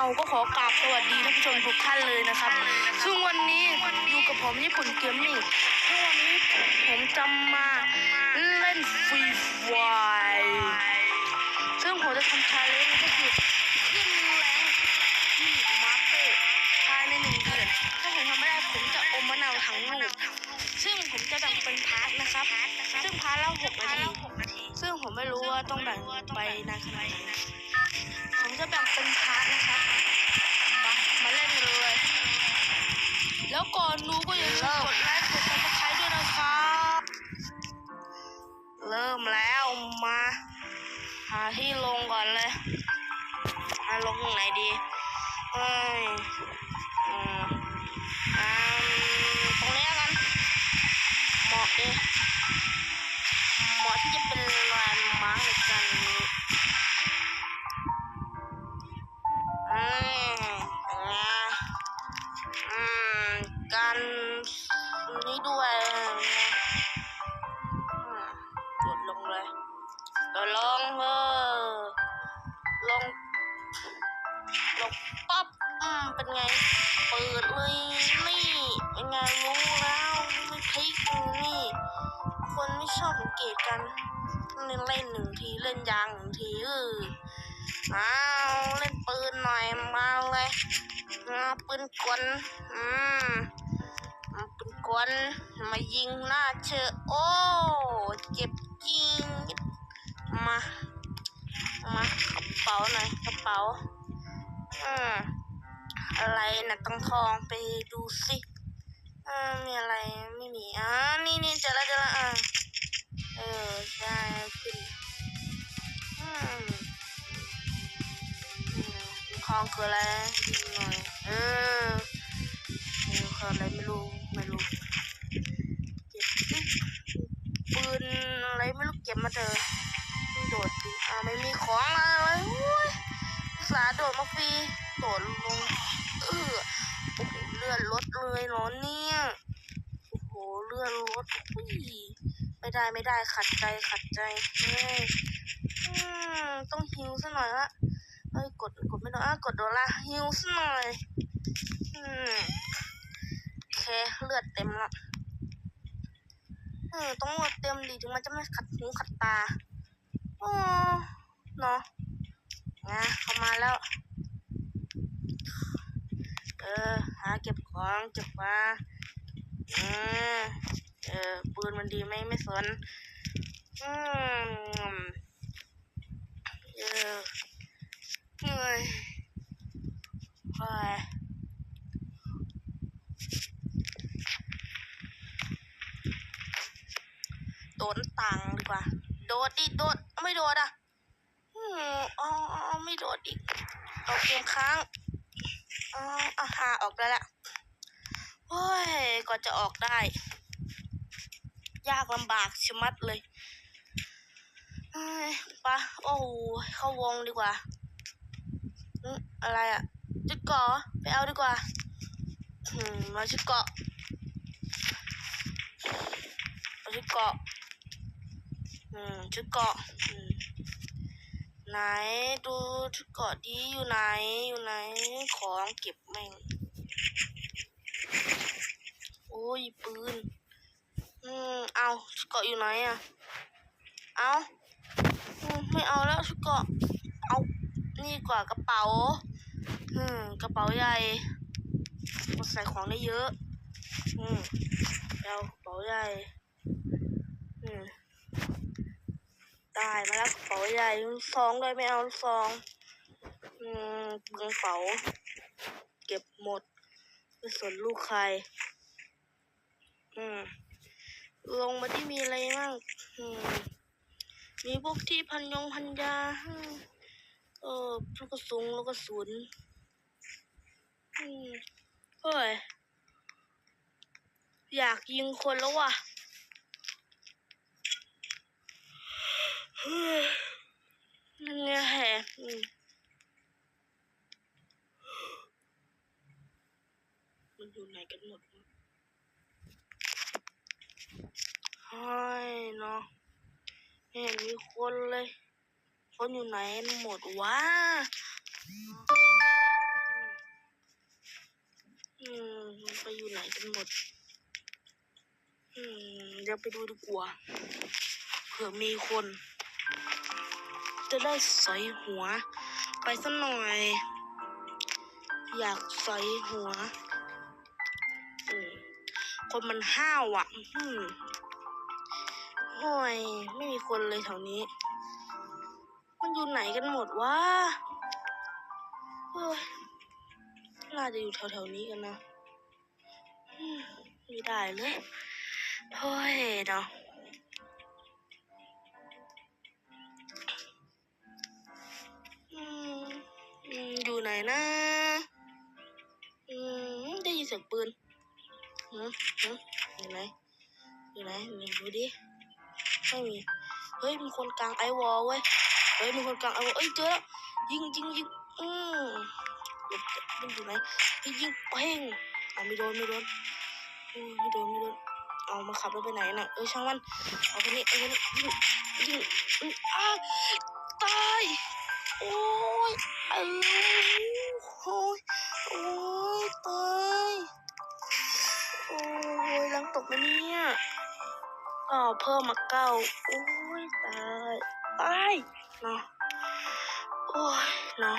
เอาก็ขอกราบสวัสดีท่านผู้ชมทุกท่านเลยนะครับ ซึ่งวันนี้อยู่กับผมญี่ปุ่นเกมมิ่งซึ่งวันนี้ผมจะมาเล่นฟรีไฟซึ่งผมจะทำชาเลนจ์ก็คือขึ้นแรงที่มาสเตอร์ภายในหนึ่งเดือน ถ้าผมทำไม่ได้ผมจะอมมะนาวทั้งลูก ซึ่งผมจะแบ่งเป็นพาร์ทนะครับ ซึ่งพาร์ทละหกนาที ซึ่งผมไม่รู้ว่าต้องแบ่งไปนานขนาดไหนผมจะแบ่งเป็นพาร์ทนะครับ แล้วก่อนดูก็อย่าลืมกดไลค์กดซับสไครต์ด้วยนะครับ เริ่มแล้วมา หาที่ลงก่อนเลยหาลงตรงไหนดีเอ้ย เป็นไง เปิดเลยนี่เป็นไงรู้แล้วไม่พลิกนี่ คนไม่ชอบสังเกตกันเล่นเล่นหนึ่งทีเล่นยางหนึ่งทีเออเอาเล่นปืนหน่อยมาเลยมาปืนกลอืมเอาปืนกลมายิงหน้าเชอโอ้เจ็บจริงมามากระเป๋าหน่อยกระเป๋าอืม อะไรนะต้องทองไปดูสิอ่ามีอะไรไม่มีอ่านี่นี่เจอแล้วเจอแล้วอ่าเออใช่ขึ้นอืมคลองคืออะไรดูหน่อยเออคืออะไรไม่รู้ไม่รู้เก็บปืนอะไรไม่รู้เก็บมาเถอะโดดดิอ่าไม่มีของอะไรเลยอุ้ยสาโดดมาฟรีโดดลง เออโอ้โหเลื่อนรถเลยเหรอเนี่ยโอ้โหเลื่อนรถอุ้ยไม่ได้ไม่ได้ขัดใจขัดใจเฮ้ยอืมต้องฮิวซะหน่อยละเอ้ยกดกดไม่โดนอะกดโดนละฮิวซะหน่อยอืมโอเคเลือดเต็มละเออต้องเลือดเต็มดีถึงมันจะไม่ขัดหูขัดตาโอ้เนาะนะเข้ามาแล้ว เออ หาเก็บของเก็บมาเออเออปืนมันดีไหมไม่สนอืมเออเหนื่อยไปโดดตังดีกว่า โดดดิโดดไม่โดดอะอืมอ๋ออ๋อไม่โดดอีกเอาเกมค้าง อ๋ออาหาออกได้วล่ะโอ้ยกว่าจะออกได้ ยากลำบากชะมัดเลยเอ้ยไปะโอ้โหเข้าวงดีกว่าอะไรอะชุดเกาะไปเอาดีกว่าอืมมาชุดเกาะเอาชุดเกาะอืมชุดเกาะ ไหนดูเกาะดีอยู่ไหนอยู่ไหนของเก็บแม่ง โอ้ยปืน อืมเอาเกาะอยู่ไหนอะเอาไม่เอาแล้วชุดเกาะเอานี่กว่ากระเป๋า อืมกระเป๋าใหญ่มันใส่ของได้เยอะ อืมเอากระเป๋าใหญ่ อืม ได้มาแล้วกระเป๋าใหญ่ซองด้วยไม่เอาซองอืมกระเป๋าเก็บหมดไม่สนลูกใคร อืม ลงมาที่มีอะไรบ้างอืม มีพวกที่พันยงพันยาเออลูกกระสุนลูกกระสุนอืมเฮ้ยอยากยิงคนแล้วว่ะ อยู่ไหนกันหมดโอ้ยเนาะไม่เห็นมีคนเลย คนอยู่ไหนหมดวะอืมไปอยู่ไหนกันหมด อืมเดี๋ยวไปดูดีกว่าเผื่อมีคน จะได้ใส่หัว ไปสักหน่อย อยากใส่หัว คนมันห้าวอะอืมโอ้ยไม่มีคนเลยแถวนี้ มันอยู่ไหนกันหมดวะเฮ้ยน่าจะอยู่แถวๆนี้กันนะไม่ได้เลยเฮ้ยเนาะอืมอืมอยู่ไหนนะ อืม ได้ยินเสียงปืน หืมหืมอยู่ไหนอยู่ไหนมีดูดิไม่มีเฮ้ยมีคนกลางไอวอลเว้ยเฮ้ยมีคนกลางไอวอลเอ้ยเจอแล้วยิงยิงยิงอืมหลบมันอยู่ไหนเฮ้ยยิงเพ่งเอาไม่โดนไม่โดนโอ้ยไม่โดนไม่โดนเอามาขับรถไปไหนน่ะเอ้ยช่างมันเอาไปนี่เอาไปนี่ยิงยิงอืมอ้าตายโอ้ยเอ้ยโอ้ยโอ้ยตาย กไหมเนี่ยอ๋อเพิ่มมาเก้าโอ้ยตายตายเนาะโอ้ยเนาะ